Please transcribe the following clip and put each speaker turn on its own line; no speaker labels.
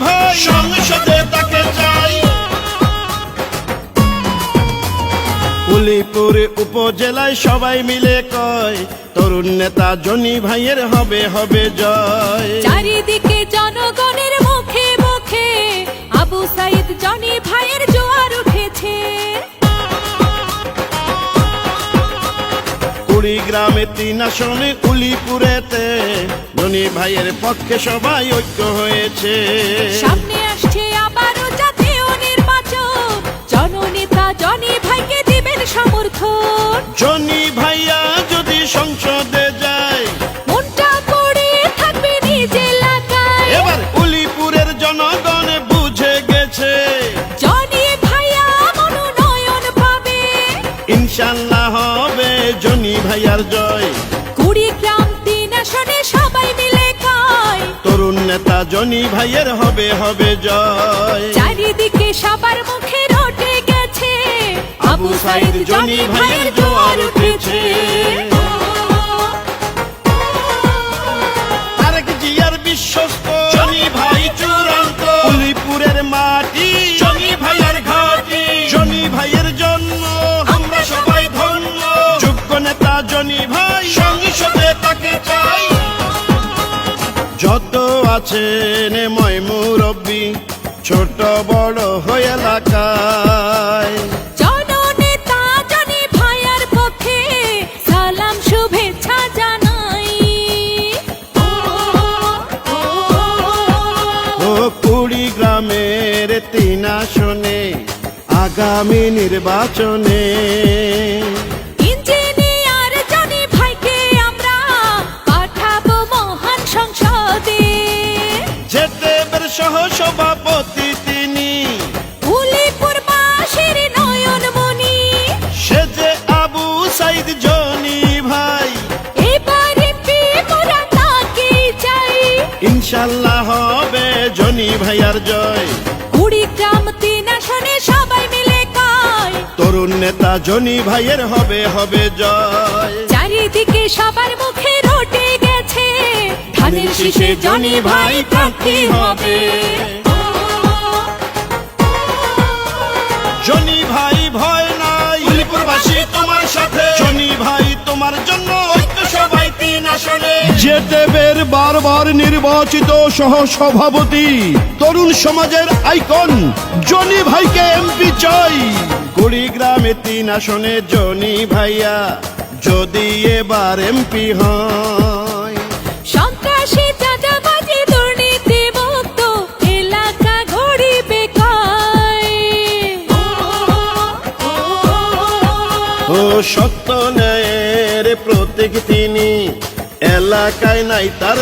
ভাই। সংসদে তাকে চাই। উলিপুর উপজেলায় সবাই মিলে কয়, তরুণ নেতা জনি ভাইয়ের হবে হবে জয়।
চারিদিকে জনগণের
কুড়িগ্রামে তিন আসনে উলিপুরেতে জনি ভাইয়ের পক্ষে সবাই ঐক্য হয়েছে।
সামনে আসছে আবারও জাতীয় নির্বাচন। জননেতা জনি ভাইকে দিবেন সমর্থন।
জনি ভাইয়া যদি সংসদে যায়
মনটা পড়ে থাকবে নিজ এলাকায়।
এবার উলিপুরের জনগণ বুঝে গেছে।
জনি ভাইয়া মনোনয়ন পাবে।
ভাইয়ার জয়।
কুড়িগ্রাম তিন আসনে সবাই মিলে কয়
তরুণ নেতা জনি ভাইয়ের হবে হবে জয়।
চারিদিকে সবার মুখে রটে গেছে।
আবু সাইদ জনি ভাইয়ের জোয়ার যত আছেন ময় মুরব্বী ছোট বড় হয়ে এলাকায়।
জননেতা জনি ভাইয়ার পক্ষে সালাম শুভেচ্ছা জানাই।
ও কুড়ি গ্রামের তিন আসনে আগামী নির্বাচনে সহ সভাপতি তিনি।
উলিপুর বাসের নয়নমণি
সে যে আবু সাইদ জনি ভাই।
এবারে মোরা তাকে চাই।
ইনশাল্লাহ হবে জনি ভাইয়ার জয়।
কুড়িগ্রাম তিন আসনে সবাই মিলে কয়
তরুণ নেতা জনি ভাইয়ের হবে হবে জয়।
চারিদিকে সবার মুখে রটে গেছে ধানের শীষে জনি ভাই প্রার্থী হবে।
জনি ভাই ভয় নাই। উলিপুরবাসী তোমার সাথে। জনি ভাই তোমার জন্য ঐক্য সবাই তিন আসনে। জেটেবের বারবার নির্বাচিত সহ সভাপতি তরুণ সমাজের আইকন জনি ভাইকে এমপি চাই। কুড়িগ্রামে তিন আসনে জনি ভাইয়া যদি এবার এমপি হয় ও সত্য ন্যায়ের প্রত্যেক তিনি। এলাকায় নাই তার